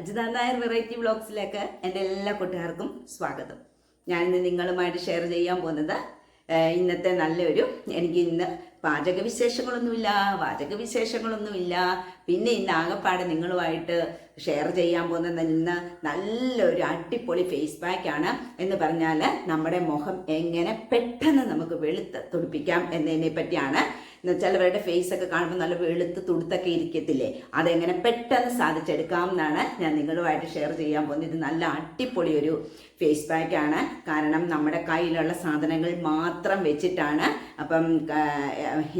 Ajitha Nair variety വ്ളോഗ്സിലേക്ക് എന്റെ എല്ലാ കൂട്ടുകാർക്കും സ്വാഗതം. ഞാനിന്ന് നിങ്ങളുമായിട്ട് ഷെയർ ചെയ്യാൻ പോകുന്നത് ഇന്നത്തെ നല്ലൊരു എനിക്ക് ഇന്ന് പാചക വിശേഷങ്ങളൊന്നുമില്ല വാചക വിശേഷങ്ങളൊന്നുമില്ല പിന്നെ ഇന്ന് ആകപ്പാടെ നിങ്ങളുമായിട്ട് ഷെയർ ചെയ്യാൻ പോകുന്ന ഇന്ന് നല്ലൊരു അടിപൊളി ഫേസ് പാക്കാണ് എന്ന് പറഞ്ഞാൽ നമ്മുടെ മുഖം എങ്ങനെ പെട്ടെന്ന് നമുക്ക് വെളുത്ത് തുടിപ്പിക്കാം എന്നതിനെ പറ്റിയാണ് ചിലവരുടെ ഫേസ് ഒക്കെ കാണുമ്പോൾ നല്ല വെളുത്ത് തുടുത്തൊക്കെ ഇരിക്കത്തില്ലേ? അതെങ്ങനെ പെട്ടെന്ന് സാധിച്ചെടുക്കാം എന്നാണ് ഞാൻ നിങ്ങളുമായിട്ട് ഷെയർ ചെയ്യാൻ പോകുന്നത്. ഇത് നല്ല അടിപൊളി ഒരു ഫേസ് പാക്കാണ് കാരണം നമ്മുടെ കയ്യിലുള്ള സാധനങ്ങൾ മാത്രം വെച്ചിട്ടാണ്. അപ്പം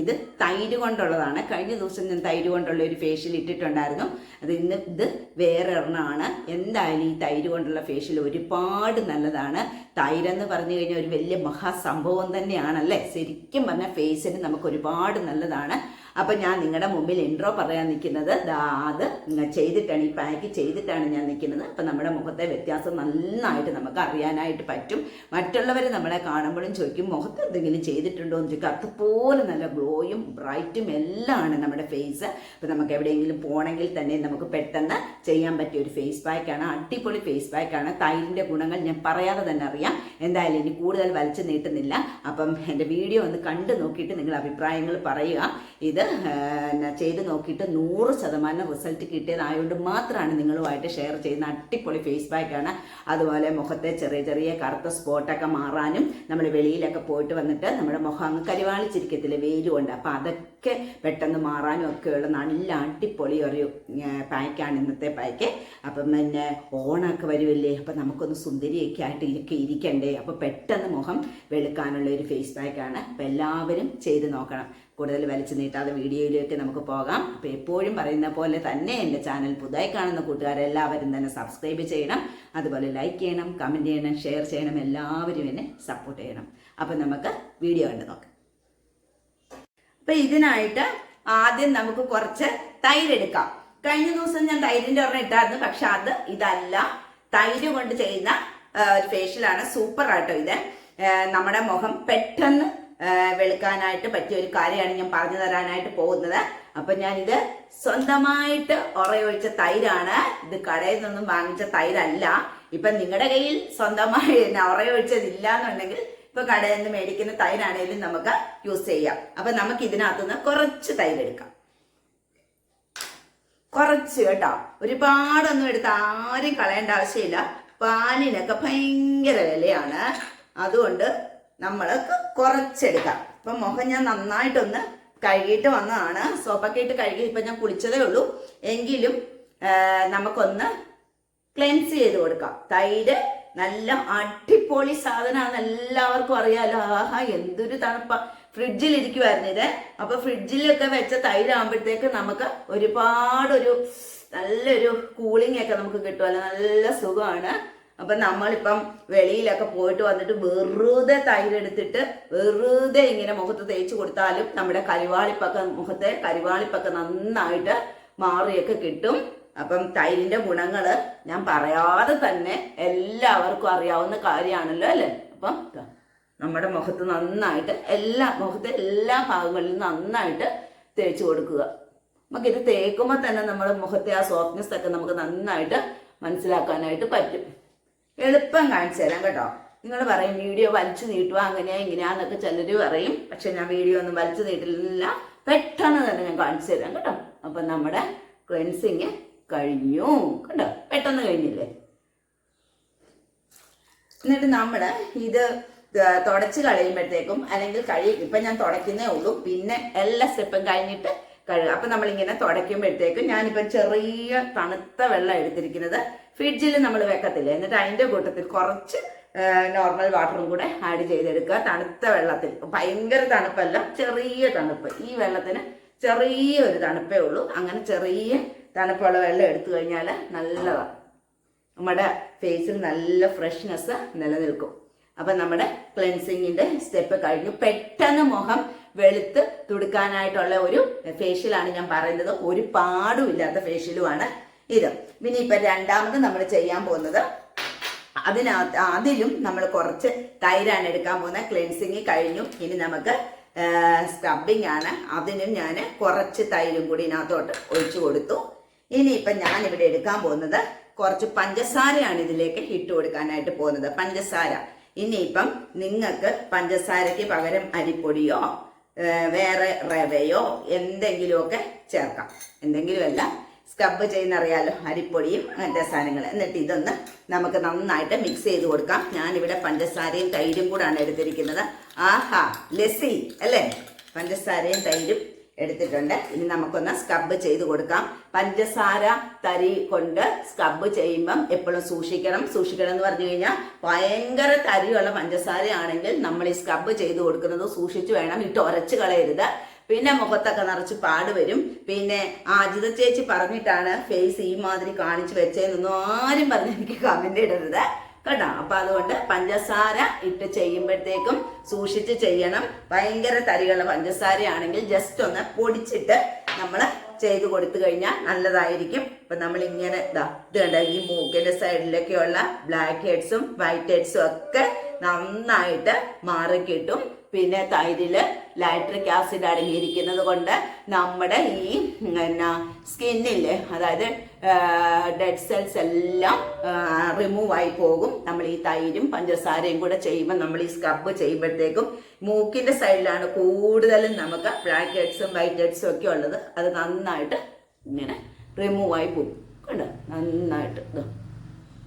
ഇത് തൈര് കൊണ്ടുള്ളതാണ്. കഴിഞ്ഞ ദിവസം ഞാൻ തൈര് കൊണ്ടുള്ള ഒരു ഫേഷ്യൽ ഇട്ടിട്ടുണ്ടായിരുന്നു. അത് ഇന്ന് ഇത് വേറെ ഒരെണ്ണമാണ് എന്തായാലും ഈ തൈര് കൊണ്ടുള്ള ഫേഷ്യൽ ഒരുപാട് നല്ലതാണ്. തൈരെന്ന് പറഞ്ഞു കഴിഞ്ഞാൽ ഒരു വലിയ മഹാസംഭവം തന്നെയാണല്ലേ? ശരിക്കും പറഞ്ഞാൽ ഫേസിന് നമുക്ക് ഒരുപാട് നല്ലതാണ്. അപ്പം ഞാൻ നിങ്ങളുടെ മുമ്പിൽ ഇൻട്രോ പറയാൻ നിൽക്കുന്നത് അത് ചെയ്തിട്ടാണ് ഈ പാക്ക് ചെയ്തിട്ടാണ് ഞാൻ നിൽക്കുന്നത് അപ്പം നമ്മുടെ മുഖത്തെ വ്യത്യാസം നന്നായിട്ട് നമുക്ക് അറിയാനായിട്ട് പറ്റും. മറ്റുള്ളവർ നമ്മളെ കാണുമ്പോഴും ചോദിക്കും മുഖത്ത് എന്തെങ്കിലും ചെയ്തിട്ടുണ്ടോ? എന്ന് ചോദിക്കും. അതുപോലെ നല്ല ഗ്ലോയും ബ്രൈറ്റും എല്ലാം ആണ് നമ്മുടെ ഫേസ് അപ്പം നമുക്ക് എവിടെയെങ്കിലും പോകണമെങ്കിൽ തന്നെ നമുക്ക് പെട്ടെന്ന് ചെയ്യാൻ പറ്റിയ ഒരു ഫേസ് പാക്കാണ് അടിപൊളി ഫേസ് പാക്കാണ് തൈലിന്റെ ഗുണങ്ങൾ ഞാൻ പറയാതെ തന്നെ അറിയാം. എന്തായാലും ഇനി കൂടുതൽ വലിച്ചു നീട്ടുന്നില്ല. അപ്പം എന്റെ വീഡിയോ ഒന്ന് കണ്ടു നോക്കിയിട്ട് നിങ്ങൾ അഭിപ്രായങ്ങൾ പറയുക. ഇത് ചെയ്ത് നോക്കിയിട്ട് നൂറ് ശതമാനം റിസൾട്ട് കിട്ടിയതായതുകൊണ്ട് മാത്രമാണ് നിങ്ങളുമായിട്ട് ഷെയർ ചെയ്യുന്ന അടിപൊളി ഫേസ് പാക്കാണ്. അതുപോലെ മുഖത്തെ ചെറിയ ചെറിയ കറുത്ത സ്പോട്ടൊക്കെ മാറാനും നമ്മൾ വെളിയിലൊക്കെ പോയിട്ട് വന്നിട്ട് നമ്മുടെ മുഖം അങ്ങ് കരിവാളിച്ചിരിക്കത്തില്ല വെയിലുകൊണ്ട് അപ്പം അതൊക്കെ പെട്ടെന്ന് മാറാനും ഒക്കെയുള്ള നല്ല അടിപൊളി ഒരു പാക്കാണ് ഇന്നത്തെ പാക്ക്. അപ്പം പിന്നെ ഓണമൊക്കെ വരുമല്ലേ അപ്പം നമുക്കൊന്ന് സുന്ദരിയൊക്കെ ആയിട്ട് ഇരിക്കെ ഇരിക്കണ്ടേ. അപ്പോൾ പെട്ടെന്ന് മുഖം വെളുക്കാനുള്ള ഒരു ഫേസ് പാക്കാണ്. അപ്പം എല്ലാവരും ചെയ്ത് നോക്കണം. കൂടുതൽ വലിച്ചു നീട്ടാതെ വീഡിയോയിലേക്ക് നമുക്ക് പോകാം. അപ്പോൾ എപ്പോഴും പറയുന്ന പോലെ തന്നെ എന്റെ ചാനൽ പുതുതായി കാണുന്ന കൂട്ടുകാരെല്ലാവരും തന്നെ സബ്സ്ക്രൈബ് ചെയ്യണം. അതുപോലെ ലൈക്ക് ചെയ്യണം കമന്റ് ചെയ്യണം ഷെയർ ചെയ്യണം എല്ലാവരും എന്നെ സപ്പോർട്ട് ചെയ്യണം. അപ്പം നമുക്ക് വീഡിയോ കണ്ട് നോക്കാം. അപ്പം ഇതിനായിട്ട് ആദ്യം നമുക്ക് കുറച്ച് തൈര് എടുക്കാം. കഴിഞ്ഞ ദിവസം ഞാൻ തൈരിന്റെ ഒരെണ്ണം ഇട്ടായിരുന്നു. പക്ഷെ അത് ഇതല്ല. തൈര് കൊണ്ട് ചെയ്യുന്ന ഒരു ഫേഷ്യലാണ് സൂപ്പർ ആട്ടോ ഇത്. നമ്മുടെ മുഖം പെട്ടെന്ന് വെളുക്കാനായിട്ട് പറ്റിയ ഒരു കാര്യമാണ് ഞാൻ പറഞ്ഞു തരാനായിട്ട് പോകുന്നത്. അപ്പൊ ഞാനിത് സ്വന്തമായിട്ട് ഉറയൊഴിച്ച തൈരാണ്. ഇത് കടയിൽ നിന്നും വാങ്ങിച്ച തൈരല്ല. ഇപ്പൊ നിങ്ങളുടെ കയ്യിൽ സ്വന്തമായി ഉറയൊഴിച്ചതില്ല എന്നുണ്ടെങ്കിൽ ഇപ്പൊ കടയിൽ നിന്ന് മേടിക്കുന്ന തൈരാണേലും നമുക്ക് യൂസ് ചെയ്യാം. അപ്പൊ നമുക്ക് ഇതിനകത്തുനിന്ന് കുറച്ച് തൈര് എടുക്കാം. കുറച്ച് കേട്ടോ. ഒരുപാടൊന്നും എടുത്ത് ആരും കളയേണ്ട ആവശ്യമില്ല. പാലിനൊക്കെ ഭയങ്കര വിലയാണ്. അതുകൊണ്ട് നമ്മൾക്ക് കുറച്ചെടുക്കാം. ഇപ്പം മുഖം ഞാൻ നന്നായിട്ടൊന്ന് കഴുകിയിട്ട് വന്നതാണ്. സോപ്പൊക്കെ ഇട്ട് കഴുകി ഇപ്പം ഞാൻ കുളിച്ചതേ ഉള്ളൂ. എങ്കിലും നമുക്കൊന്ന് ക്ലെൻസ് ചെയ്ത് കൊടുക്കാം. തൈര് നല്ല അടിപൊളി സാധനമാണ്. എല്ലാവർക്കും അറിയാലോ. ആഹാ എന്തൊരു തണുപ്പ. ഫ്രിഡ്ജിൽ ഇരിക്കുമായിരുന്നു ഇത്. അപ്പൊ ഫ്രിഡ്ജിലൊക്കെ വെച്ച തൈരാകുമ്പോഴത്തേക്ക് നമുക്ക് ഒരുപാടൊരു നല്ലൊരു കൂളിംഗ് ഒക്കെ നമുക്ക് കിട്ടുമല്ലോ നല്ല സുഖമാണ്. അപ്പൊ നമ്മളിപ്പം വെളിയിലൊക്കെ പോയിട്ട് വന്നിട്ട് വെറുതെ തൈരെടുത്തിട്ട് വെറുതെ ഇങ്ങനെ മുഖത്ത് തേച്ച് കൊടുത്താലും നമ്മുടെ കരിവാളിപ്പൊക്കെ മുഖത്തെ കരിവാളിപ്പൊക്കെ നന്നായിട്ട് മാറിയൊക്കെ കിട്ടും. അപ്പം തൈരിന്റെ ഗുണങ്ങൾ ഞാൻ പറയാതെ തന്നെ എല്ലാവർക്കും അറിയാവുന്ന കാര്യമാണല്ലോ അല്ലേ? അപ്പം നമ്മുടെ മുഖത്ത് നന്നായിട്ട് എല്ലാ മുഖത്തെ എല്ലാ ഭാഗങ്ങളിലും നന്നായിട്ട് തേച്ച് കൊടുക്കുക. നമുക്ക് ഇത് തേക്കുമ്പോൾ തന്നെ നമ്മുടെ മുഖത്തെ ആ സോഫ്റ്റ്നെസ് ഒക്കെ നമുക്ക് നന്നായിട്ട് മനസ്സിലാക്കാനായിട്ട് പറ്റും. എളുപ്പം കാണിച്ചു തരാം കേട്ടോ. നിങ്ങൾ പറയും വീഡിയോ വലിച്ചു നീട്ടുക അങ്ങനെയാ ഇങ്ങനെയാന്നൊക്കെ ചിലർ പറയും. പക്ഷെ ഞാൻ വീഡിയോ ഒന്നും വലിച്ചു നീട്ടില്ല. പെട്ടെന്ന് തന്നെ ഞാൻ കാണിച്ചു തരാം കേട്ടോ. അപ്പം നമ്മുടെ ക്ലെൻസിങ് കഴിഞ്ഞു കണ്ടോ പെട്ടെന്ന് കഴിഞ്ഞില്ലേ? എന്നിട്ട് നമ്മൾ ഇത് തുടച്ച് കളയുമ്പോഴത്തേക്കും അല്ലെങ്കിൽ കഴി ഇപ്പം ഞാൻ തുടയ്ക്കുന്നേ ഉള്ളൂ. പിന്നെ എല്ലാ സ്റ്റെപ്പും കഴിഞ്ഞിട്ട് കഴുകുക അപ്പം നമ്മളിങ്ങനെ തുടയ്ക്കുമ്പോഴത്തേക്കും ഞാനിപ്പം ചെറിയ തണുത്ത വെള്ളം എടുത്തിരിക്കുന്നത് ഫ്രിഡ്ജിൽ നമ്മൾ വെക്കത്തില്ല? എന്നിട്ട് അതിന്റെ കൂട്ടത്തിൽ കുറച്ച് നോർമൽ വാട്ടറും കൂടെ ആഡ് ചെയ്തെടുക്കുക. തണുത്ത വെള്ളത്തിൽ. ഭയങ്കര തണുപ്പല്ല ചെറിയ തണുപ്പ്. ഈ വെള്ളത്തിന് ചെറിയ ഒരു തണുപ്പേ ഉള്ളൂ. അങ്ങനെ ചെറിയ തണുപ്പുള്ള വെള്ളം എടുത്തു കഴിഞ്ഞാൽ നല്ലതാണ് നമ്മുടെ ഫേസിൽ നല്ല ഫ്രഷ്നെസ് നിലനിൽക്കും. അപ്പം നമ്മുടെ ക്ലെൻസിങ്ങിന്റെ സ്റ്റെപ്പ് കഴിഞ്ഞു. പെട്ടെന്ന് മുഖം വെളുത്ത് തുടുക്കാനായിട്ടുള്ള ഒരു ഫേഷ്യലാണ് ഞാൻ പറയുന്നത്. ഒരു പാടുമില്ലാത്ത ഫേഷ്യലുമാണ് ഇത്. പിന്നെ ഇപ്പൊ രണ്ടാമത് നമ്മൾ ചെയ്യാൻ പോകുന്നത് അതിനകത്ത് അതിലും നമ്മൾ കുറച്ച് തൈരാണ് എടുക്കാൻ പോകുന്നത്. ക്ലെൻസിങ് കഴിഞ്ഞു. ഇനി നമുക്ക് സ്ക്രബിങ് ആണ്. അതിനും ഞാൻ കുറച്ച് തൈരും കൂടി ഇതിനകത്തോട്ട് ഒഴിച്ചു കൊടുത്തു. ഇനി ഇപ്പൊ ഞാൻ ഇവിടെ എടുക്കാൻ പോകുന്നത് കുറച്ച് പഞ്ചസാരയാണ് ഇതിലേക്ക് ഇട്ട് കൊടുക്കാനായിട്ട് പോകുന്നത്. പഞ്ചസാര. ഇനിയിപ്പം നിങ്ങൾക്ക് പഞ്ചസാരയ്ക്ക് പകരം അരിപ്പൊടിയോ വേറെ റവയോ എന്തെങ്കിലുമൊക്കെ ചേർക്കാം. എന്തെങ്കിലുമല്ല. സ്ക്രബ് ചെയ്യുന്നറിയാലോ? അരിപ്പൊടിയും അങ്ങനത്തെ സാധനങ്ങൾ. എന്നിട്ട് ഇതൊന്ന് നമുക്ക് നന്നായിട്ട് മിക്സ് ചെയ്ത് കൊടുക്കാം. ഞാനിവിടെ പഞ്ചസാരയും തൈരും കൂടാണ് എടുത്തിരിക്കുന്നത്. ആഹാ ലസ്സി അല്ലേ? പഞ്ചസാരയും തൈരും എടുത്തിട്ടുണ്ട്. ഇനി നമുക്കൊന്ന് സ്ക്രബ് ചെയ്ത് കൊടുക്കാം. പഞ്ചസാര തരി കൊണ്ട് സ്ക്രബ് ചെയ്യുമ്പം എപ്പോഴും സൂക്ഷിക്കണം. സൂക്ഷിക്കണം എന്ന് പറഞ്ഞു കഴിഞ്ഞാൽ ഭയങ്കര തരിയുള്ള പഞ്ചസാരയാണെങ്കിൽ നമ്മൾ ഈ സ്ക്രബ് ചെയ്ത് കൊടുക്കുന്നത് സൂക്ഷിച്ചു വേണം ഇട്ട് ഉരച്ച് കളയരുത്. പിന്നെ മുഖത്തൊക്കെ നിറച്ച് പാട് വരും. പിന്നെ ആജിത ചേച്ചി പറഞ്ഞിട്ടാണ് ഫേസ് ഈ മാതിരി കാണിച്ചു വെച്ചതെന്നൊന്നും ആരും പറഞ്ഞ് എനിക്ക് കമന്റ് ഇടരുത്. കേട്ടോ? അപ്പൊ അതുകൊണ്ട് പഞ്ചസാര ഇട്ട് ചെയ്യുമ്പോഴത്തേക്കും സൂക്ഷിച്ച് ചെയ്യണം. ഭയങ്കര തരികളുള്ള പഞ്ചസാരയാണെങ്കിൽ ജസ്റ്റ് ഒന്ന് പൊടിച്ചിട്ട് നമ്മൾ ചെയ്ത് കൊടുത്തു കഴിഞ്ഞാൽ നല്ലതായിരിക്കും. ഇപ്പൊ നമ്മൾ ഇങ്ങനെ ഇതാ ഇത് കണ്ട? ഈ മൂക്കിന്റെ സൈഡിലൊക്കെയുള്ള ബ്ലാക്ക് ഹെഡ്സും വൈറ്റ് ഹെഡ്സും ഒക്കെ നന്നായിട്ട് മാറിക്കിട്ടും. പിന്നെ തൈരിൽ ലൈട്രിക് ആസിഡ് അടങ്ങിയിരിക്കുന്നത് കൊണ്ട് നമ്മുടെ ഈ എന്നാ സ്കിന്നില്ലേ അതായത് ഡെഡ് സെൽസ് എല്ലാം റിമൂവ് ആയി പോകും. നമ്മൾ ഈ തൈരും പഞ്ചസാരയും കൂടെ ചെയ്യുമ്പോൾ നമ്മൾ ഈ സ്ക്രബ് ചെയ്യുമ്പോഴത്തേക്കും മൂക്കിന്റെ സൈഡിലാണ് കൂടുതലും നമുക്ക് ബ്ലാക്ക് ഹെഡ്സും വൈറ്റ് ഹെഡ്സും ഒക്കെ ഉള്ളത്. അത് നന്നായിട്ട് ഇങ്ങനെ റിമൂവ് ആയി പോകും. കണ്ടോ? നന്നായിട്ട്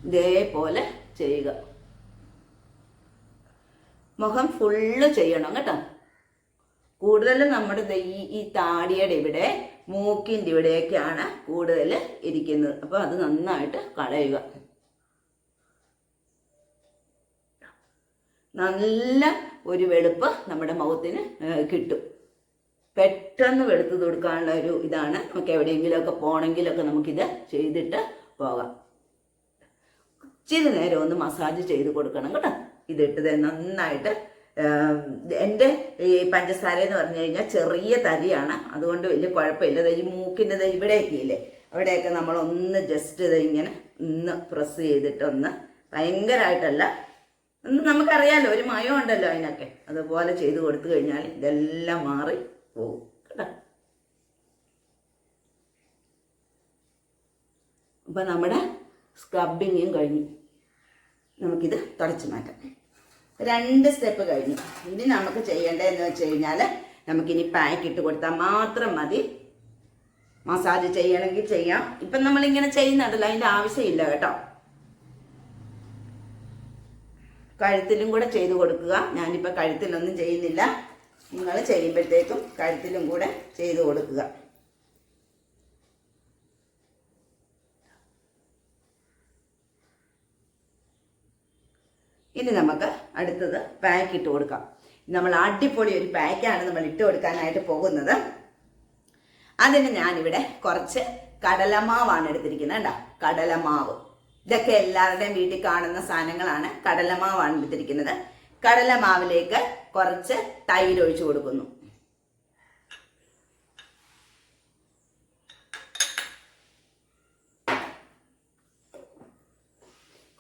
ഇതേപോലെ ചെയ്യുക. മുഖം ഫുള്ള് ചെയ്യണം കേട്ടോ. കൂടുതലും നമ്മുടെ ഈ ഈ താടിയുടെ ഇവിടെ മൂക്കിന്റെ ഇവിടെയൊക്കെയാണ് കൂടുതൽ ഇരിക്കുന്നത്. അപ്പോൾ അത് നന്നായിട്ട് കളയുക. നല്ല ഒരു വെളുപ്പ് നമ്മുടെ മുഖത്തിന് കിട്ടും. പെട്ടെന്ന് വെളുത്ത് കൊടുക്കാനുള്ള ഒരു ഇതാണ്. നമുക്ക് എവിടെയെങ്കിലുമൊക്കെ പോകണമെങ്കിലൊക്കെ നമുക്കിത് ചെയ്തിട്ട് പോകാം. ഇച്ചിരി നേരം ഒന്ന് മസാജ് ചെയ്ത് കൊടുക്കണം കേട്ടോ. ഇതിട്ട് ദേ നന്നായിട്ട് എന്റെ ഈ പഞ്ചസാര എന്ന് പറഞ്ഞു കഴിഞ്ഞാൽ ചെറിയ തരിയാണ്. അതുകൊണ്ട് വലിയ കുഴപ്പമില്ല. ഈ മൂക്കിന്റെ ഇവിടെയൊക്കെ ഇല്ലേ? അവിടെയൊക്കെ നമ്മൾ ഒന്ന് ജസ്റ്റ് ഇത് ഇങ്ങനെ ഒന്ന് പ്രസ് ചെയ്തിട്ട് ഒന്ന് ഭയങ്കരമായിട്ടല്ല നമുക്കറിയാലോ ഒരു മയം ഉണ്ടല്ലോ അതിനൊക്കെ. അതുപോലെ ചെയ്ത് കൊടുത്തു കഴിഞ്ഞാൽ ഇതെല്ലാം മാറി പോകും കേട്ടോ? അപ്പം നമ്മുടെ സ്ക്രബിങ്ങും കഴിഞ്ഞു. നമുക്കിത് തുടച്ചു മാറ്റാം. രണ്ട് സ്റ്റെപ്പ് കഴിഞ്ഞു. ഇനി നമുക്ക് ചെയ്യേണ്ടതെന്ന് വെച്ച് കഴിഞ്ഞാൽ നമുക്കിനി പാക്ക് ഇട്ട് കൊടുത്താൽ മാത്രം മതി. മസാജ് ചെയ്യണമെങ്കിൽ ചെയ്യാം. ഇപ്പം നമ്മളിങ്ങനെ ചെയ്യുന്നുണ്ടല്ലോ അതിന്റെ ആവശ്യമില്ല കേട്ടോ. കഴുത്തിലും കൂടെ ചെയ്ത് കൊടുക്കുക. ഞാനിപ്പോൾ കഴുത്തിലൊന്നും ചെയ്യുന്നില്ല. നിങ്ങൾ ചെയ്യുമ്പോഴത്തേക്കും കഴുത്തിലും കൂടെ ചെയ്ത് കൊടുക്കുക ഇനി നമുക്ക് അടുത്തത് പാക്ക് ഇട്ട് കൊടുക്കാം. നമ്മൾ അടിപൊളി ഒരു പാക്കാണ് നമ്മൾ ഇട്ട് കൊടുക്കാനായിട്ട് പോകുന്നത്. അതിന് ഞാനിവിടെ കുറച്ച് കടലമാവാണ് എടുത്തിരിക്കുന്നത് കേട്ടോ കടലമാവ്. ഇതൊക്കെ എല്ലാവരുടെയും വീട്ടിൽ കാണുന്ന സാധനങ്ങളാണ്. കടലമാവാണ് എടുത്തിരിക്കുന്നത്. കടലമാവിലേക്ക് കുറച്ച് തൈര് ഒഴിച്ചു കൊടുക്കുന്നു.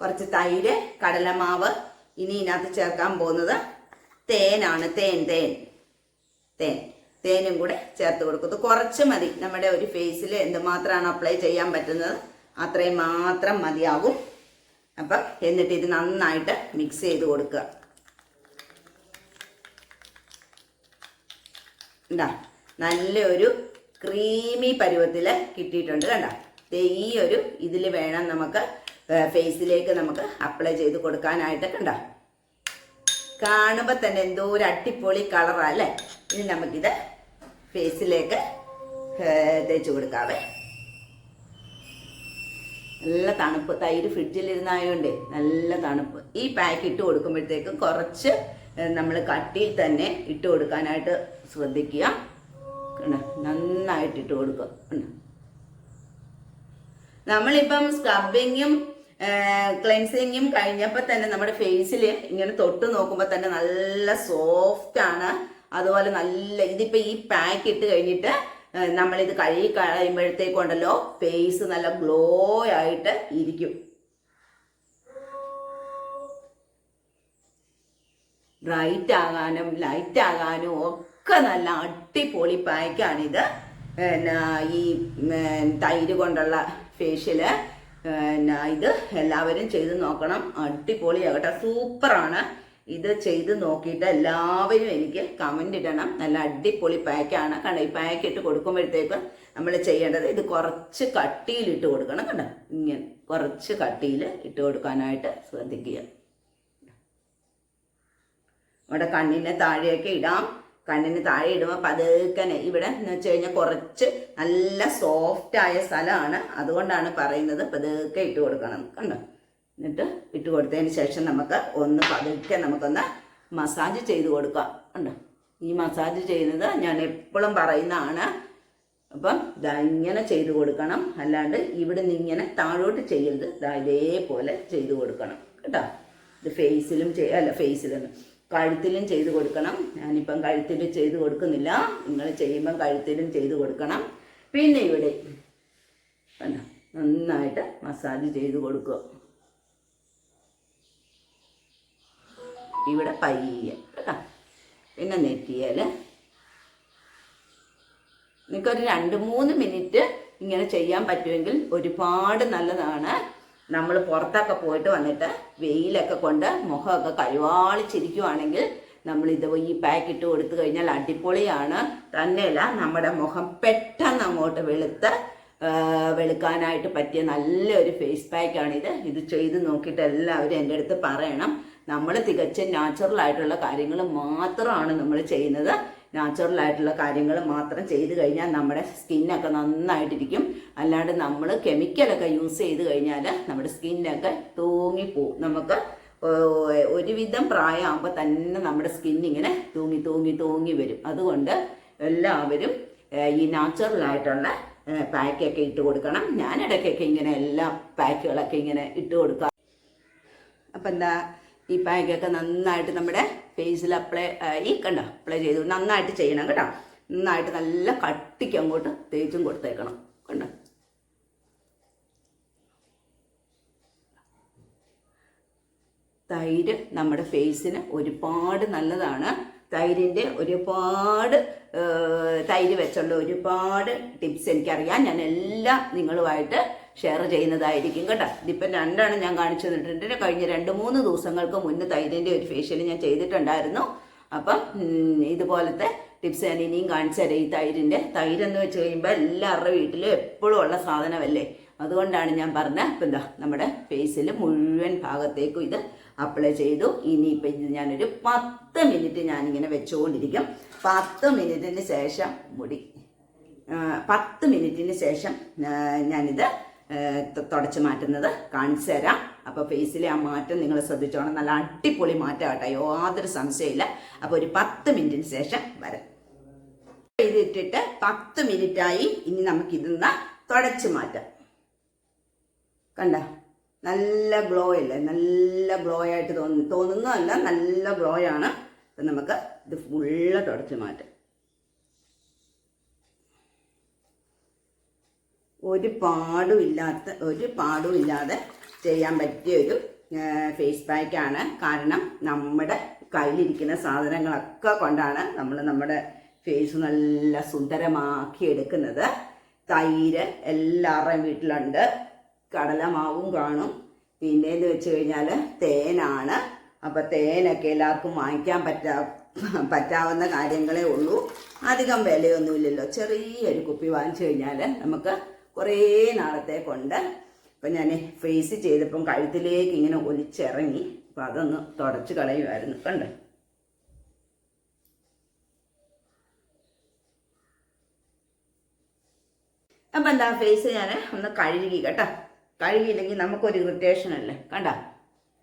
കുറച്ച് തൈര് കടലമാവ് ഇനി ഇതിനകത്ത് ചേർക്കാൻ പോകുന്നത് തേനാണ്. തേൻ തേൻ. തേൻ. തേനും കൂടെ ചേർത്ത് കൊടുക്കുന്നത് കുറച്ച് മതി. നമ്മുടെ ഒരു ഫേസിൽ എന്തുമാത്രമാണ് അപ്ലൈ ചെയ്യാൻ പറ്റുന്നത് അത്രയും മാത്രം മതിയാകും. അപ്പം എന്നിട്ട് ഇത് നന്നായിട്ട് മിക്സ് ചെയ്ത് കൊടുക്കുക. ഉണ്ടാ നല്ലൊരു ക്രീമി പരുവത്തിൽ കിട്ടിയിട്ടുണ്ട്. കണ്ട? ഈ ഒരു ഇതിൽ വേണം നമുക്ക് ഫേസിലേക്ക് നമുക്ക് അപ്ലൈ ചെയ്ത് കൊടുക്കാനായിട്ട് കണ്ട? കാണുമ്പോൾ തന്നെ എന്തോ ഒരു അട്ടിപ്പൊളി കളറാ അല്ലേ? ഇനി നമുക്കിത് ഫേസിലേക്ക് തേച്ച് കൊടുക്കാവേ. നല്ല തണുപ്പ്. തൈര് ഫ്രിഡ്ജിലിരുന്നായോണ്ട് നല്ല തണുപ്പ്. ഈ പാക്ക് ഇട്ട് കൊടുക്കുമ്പോഴത്തേക്കും കുറച്ച് നമ്മൾ കട്ടിയിൽ തന്നെ ഇട്ട് കൊടുക്കാനായിട്ട് ശ്രദ്ധിക്കുക. നന്നായിട്ട് ഇട്ട് കൊടുക്കുക. നമ്മളിപ്പം സ്ക്രബിങ്ങും ക്ലെൻസിങ്ങും കഴിഞ്ഞപ്പോൾ തന്നെ നമ്മുടെ ഫേസിൽ ഇങ്ങനെ തൊട്ട് നോക്കുമ്പോൾ തന്നെ നല്ല സോഫ്റ്റ് ആണ്. അതുപോലെ നല്ല ഇതിപ്പോൾ ഈ പാക്ക് ഇട്ട് കഴിഞ്ഞിട്ട് നമ്മളിത് കഴുകി കഴിയുമ്പോഴത്തേക്കുണ്ടല്ലോ ഫേസ് നല്ല ഗ്ലോ ആയിട്ട് ഇരിക്കും. ബ്രൈറ്റ് ആകാനും ലൈറ്റ് ആകാനും ഒക്കെ നല്ല അടിപൊളി പാക്കാണിത് പിന്നെ ഈ തൈര് കൊണ്ടുള്ള ഫേഷ്യൽ പിന്നെ ഇത് എല്ലാവരും ചെയ്ത് നോക്കണം. അടിപൊളിയാകട്ടെ. സൂപ്പറാണ്. ഇത് ചെയ്ത് നോക്കിയിട്ട് എല്ലാവരും എനിക്ക് കമന്റ് ഇടണം. നല്ല അടിപൊളി പാക്കാണ് കണ്ടോ ഈ പാക്ക് ഇട്ട് കൊടുക്കുമ്പോഴത്തേക്ക് നമ്മൾ ചെയ്യേണ്ടത് ഇത് കുറച്ച് കട്ടിയിൽ ഇട്ട് കൊടുക്കണം കണ്ടോ? ഇങ്ങനെ കുറച്ച് കട്ടിയിൽ ഇട്ട് കൊടുക്കാനായിട്ട് ശ്രദ്ധിക്കുക. നമ്മുടെ കണ്ണിനെ താഴെയൊക്കെ ഇടാം. കണ്ണിന് താഴെ ഇടുമ്പോൾ പതുക്കനെ ഇവിടെ എന്ന് വെച്ച് കഴിഞ്ഞാൽ കുറച്ച് നല്ല സോഫ്റ്റ് ആയ സ്ഥലമാണ്. അതുകൊണ്ടാണ് പറയുന്നത് പതുക്കെ ഇട്ട് കൊടുക്കണം. കണ്ടോ? എന്നിട്ട് ഇട്ട് കൊടുത്തതിന് ശേഷം നമുക്ക് ഒന്ന് പതുക്കെ നമുക്കൊന്ന് മസാജ് ചെയ്ത് കൊടുക്കാം കണ്ടോ? ഈ മസാജ് ചെയ്യുന്നത് ഞാൻ എപ്പോഴും പറയുന്നതാണ്. അപ്പം ഇതാ ഇങ്ങനെ ചെയ്ത് കൊടുക്കണം. അല്ലാണ്ട് ഇവിടെ നിന്ന് ഇങ്ങനെ താഴോട്ട് ചെയ്യരുത്. ഇതാ ഇതേപോലെ ചെയ്ത് കൊടുക്കണം. കേട്ടോ? ഇത് ഫേസിലും ചെയ്യ അല്ല ഫേസിലും കഴുത്തിലും ചെയ്ത് കൊടുക്കണം. ഞാനിപ്പം കഴുത്തിൽ ചെയ്ത് കൊടുക്കുന്നില്ല. നിങ്ങൾ ചെയ്യുമ്പം കഴുത്തിലും ചെയ്ത് കൊടുക്കണം. പിന്നെ ഇവിടെ നന്നായിട്ട് മസാജ് ചെയ്ത് കൊടുക്കുക. ഇവിടെ പയ്യ കേട്ടോ? പിന്നെ നെറ്റിയാൽ. നിങ്ങൾക്കൊരു രണ്ട് മൂന്ന് മിനിറ്റ് ഇങ്ങനെ ചെയ്യാൻ പറ്റുമെങ്കിൽ ഒരുപാട് നല്ലതാണ്. നമ്മൾ പുറത്തൊക്കെ പോയിട്ട് വന്നിട്ട് വെയിലൊക്കെ കൊണ്ട് മുഖമൊക്കെ കരുവാളിച്ചിരിക്കുവാണെങ്കിൽ നമ്മൾ ഇത് ഈ പാക്ക് ഇട്ട് കൊടുത്തു കഴിഞ്ഞാൽ അടിപൊളിയാണ്. തന്നെയല്ല നമ്മുടെ മുഖം പെട്ടെന്ന് അങ്ങോട്ട് വെളുത്ത് വെളുക്കാനായിട്ട് പറ്റിയ നല്ലൊരു ഫേസ് പാക്കാണിത് ഇത് ചെയ്ത് നോക്കിയിട്ട് എല്ലാവരും എന്റെ അടുത്ത് പറയണം. നമ്മൾ തികച്ചും നാച്ചുറൽ ആയിട്ടുള്ള കാര്യങ്ങൾ മാത്രമാണ് നമ്മൾ ചെയ്യുന്നത്. നാച്ചുറൽ ആയിട്ടുള്ള കാര്യങ്ങൾ മാത്രം ചെയ്ത് കഴിഞ്ഞാൽ നമ്മുടെ സ്കിന്നൊക്കെ നന്നായിട്ടിരിക്കും. അല്ലാണ്ട് നമ്മൾ കെമിക്കലൊക്കെ യൂസ് ചെയ്ത് കഴിഞ്ഞാൽ നമ്മുടെ സ്കിന്നൊക്കെ തൂങ്ങിപ്പോവും. നമുക്ക് ഒരുവിധം പ്രായമാകുമ്പോൾ തന്നെ നമ്മുടെ സ്കിന്നിങ്ങനെ തൂങ്ങി തൂങ്ങി തൂങ്ങി വരും. അതുകൊണ്ട് എല്ലാവരും ഈ ഏഹ്, പാക്കൊക്കെ ഇട്ട് കൊടുക്കണം. ഞാൻ ഇടയ്ക്കൊക്കെ ഇങ്ങനെ എല്ലാ പാക്കുകളൊക്കെ ഇങ്ങനെ ഇട്ട് കൊടുക്കാം അപ്പം എന്താ ഈ പാക്കൊക്കെ നന്നായിട്ട് നമ്മുടെ ഫേസിൽ അപ്ലൈ ഈ കണ്ടോ അപ്ലൈ ചെയ്തു. നന്നായിട്ട് ചെയ്യണം കേട്ടോ. നന്നായിട്ട് നല്ല കട്ടിക്ക് അങ്ങോട്ട് തേച്ചും കൊടുത്തേക്കണം. കണ്ടോ? തൈര് നമ്മുടെ ഫേസിന് ഒരുപാട് നല്ലതാണ്. തൈരിന്റെ ഒരുപാട് തൈര് വെച്ചുള്ള ഒരുപാട് ടിപ്സ് എനിക്കറിയാം. ഞാൻ എല്ലാം നിങ്ങളുമായിട്ട് ഷെയർ ചെയ്യുന്നതായിരിക്കും കേട്ടോ. ഇതിപ്പം രണ്ടാണ് ഞാൻ കാണിച്ചു തന്നിട്ടുണ്ട് കഴിഞ്ഞ രണ്ട് മൂന്ന് ദിവസങ്ങൾക്ക് മുന്നേ തൈരിന്റെ ഒരു ഫേഷ്യൽ ഞാൻ ചെയ്തിട്ടുണ്ടായിരുന്നു. അപ്പം ഇതുപോലത്തെ ടിപ്സ് ഞാൻ ഇനിയും കാണിച്ചു തരാം. ഈ തൈരിന്റെ തൈരെന്ന് വെച്ച് കഴിയുമ്പോൾ എല്ലാവരുടെ വീട്ടിലും എപ്പോഴും ഉള്ള സാധനമല്ലേ? അതുകൊണ്ടാണ് ഞാൻ പറഞ്ഞ ഇപ്പം എന്താ നമ്മുടെ ഫേസിൽ മുഴുവൻ ഭാഗത്തേക്കും ഇത് അപ്ലൈ ചെയ്തു. ഇനിയിപ്പോൾ ഇത് ഞാനൊരു പത്ത് മിനിറ്റ് ഞാനിങ്ങനെ വെച്ചുകൊണ്ടിരിക്കും. പത്ത് മിനിറ്റിന് ശേഷം മുടി പത്ത് മിനിറ്റിന് ശേഷം ഞാനിത് തുടച്ച് മാറ്റുന്നത്. കാണിച്ചു തരാം. അപ്പോൾ ഫേസിലെ ആ മാറ്റം നിങ്ങൾ ശ്രദ്ധിച്ചോണം. നല്ല അടിപൊളി മാറ്റം ആട്ടോ. യാതൊരു സംശയമില്ല അപ്പോൾ ഒരു പത്ത് മിനിറ്റിന് ശേഷം വരാം. ഇതിട്ടിട്ട് പത്ത് മിനിറ്റായി ഇനി നമുക്ക് നമുക്കിതൊന്ന് തുടച്ച് മാറ്റാം. കണ്ട? നല്ല ഗ്ലോ അല്ലേ? നല്ല ഗ്ലോ ആയിട്ട് തോന്നുന്നു തോന്നുന്നതല്ല നല്ല ഗ്ലോ ആണ്. അപ്പം നമുക്ക് ഇത് ഫുള്ള് തുടച്ച് മാറ്റാം. ഒരു പാടും ഇല്ലാത്ത ഒരു പാടും ഇല്ലാതെ ചെയ്യാൻ പറ്റിയ ഒരു ഫേസ് പാക്കാണ് കാരണം നമ്മുടെ കയ്യിലിരിക്കുന്ന സാധനങ്ങളൊക്കെ കൊണ്ടാണ് നമ്മൾ നമ്മുടെ ഫേസ് നല്ല സുന്ദരമാക്കി എടുക്കുന്നത്. തൈര് എല്ലാവരുടെയും വീട്ടിലുണ്ട്. കടലമാവും കാണും. പിന്നെയെന്ന് വെച്ച് കഴിഞ്ഞാൽ തേനാണ്. അപ്പോൾ തേനൊക്കെ എല്ലാവർക്കും വാങ്ങിക്കാൻ പറ്റാ പറ്റാവുന്ന കാര്യങ്ങളേ ഉള്ളൂ. അധികം വിലയൊന്നുമില്ലല്ലോ. ചെറിയൊരു കുപ്പി വാങ്ങിച്ചു കഴിഞ്ഞാൽ നമുക്ക് കുറേ നാളത്തെ കൊണ്ട് അപ്പം ഞാൻ ഫേസ് ചെയ്തപ്പം കഴുത്തിലേക്ക് ഇങ്ങനെ ഒലിച്ചിറങ്ങി അപ്പം അതൊന്ന് തുടച്ച് കളയുമായിരുന്നു കണ്ട്? അപ്പം എന്താ ഫേസ് ഞാൻ ഒന്ന് കഴുകി കേട്ടോ. കഴുകിയില്ലെങ്കിൽ നമുക്കൊരു ഇറിറ്റേഷൻ അല്ലേ? കണ്ട?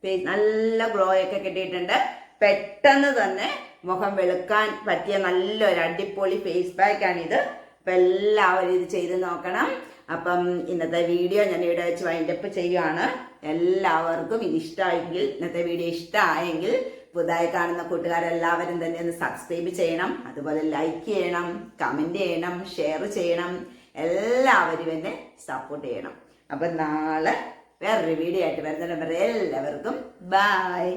ഫേസ് നല്ല ഗ്ലോ ഒക്കെ കിട്ടിയിട്ടുണ്ട്. പെട്ടെന്ന് തന്നെ മുഖം വെളുക്കാൻ പറ്റിയ നല്ലൊരു അടിപൊളി ഫേസ് പാക്കാണിത് അപ്പം എല്ലാവരും ഇത് ചെയ്ത് നോക്കണം. അപ്പം ഇന്നത്തെ വീഡിയോ ഞാൻ ഇവിടെ വെച്ച് വൈൻഡപ്പ് ചെയ്യുകയാണ് എല്ലാവർക്കും ഇത് ഇഷ്ടമായെങ്കിൽ ഇന്നത്തെ വീഡിയോ ഇഷ്ടമായെങ്കിൽ പുതുതായി കാണുന്ന കൂട്ടുകാരെല്ലാവരും തന്നെ ഒന്ന് സബ്സ്ക്രൈബ് ചെയ്യണം. അതുപോലെ ലൈക്ക് ചെയ്യണം കമന്റ് ചെയ്യണം ഷെയർ ചെയ്യണം. എല്ലാവരും എന്നെ സപ്പോർട്ട് ചെയ്യണം. അപ്പം നാളെ വേറൊരു വീഡിയോ ആയിട്ട് വരുന്നിടം എല്ലാവർക്കും ബായ്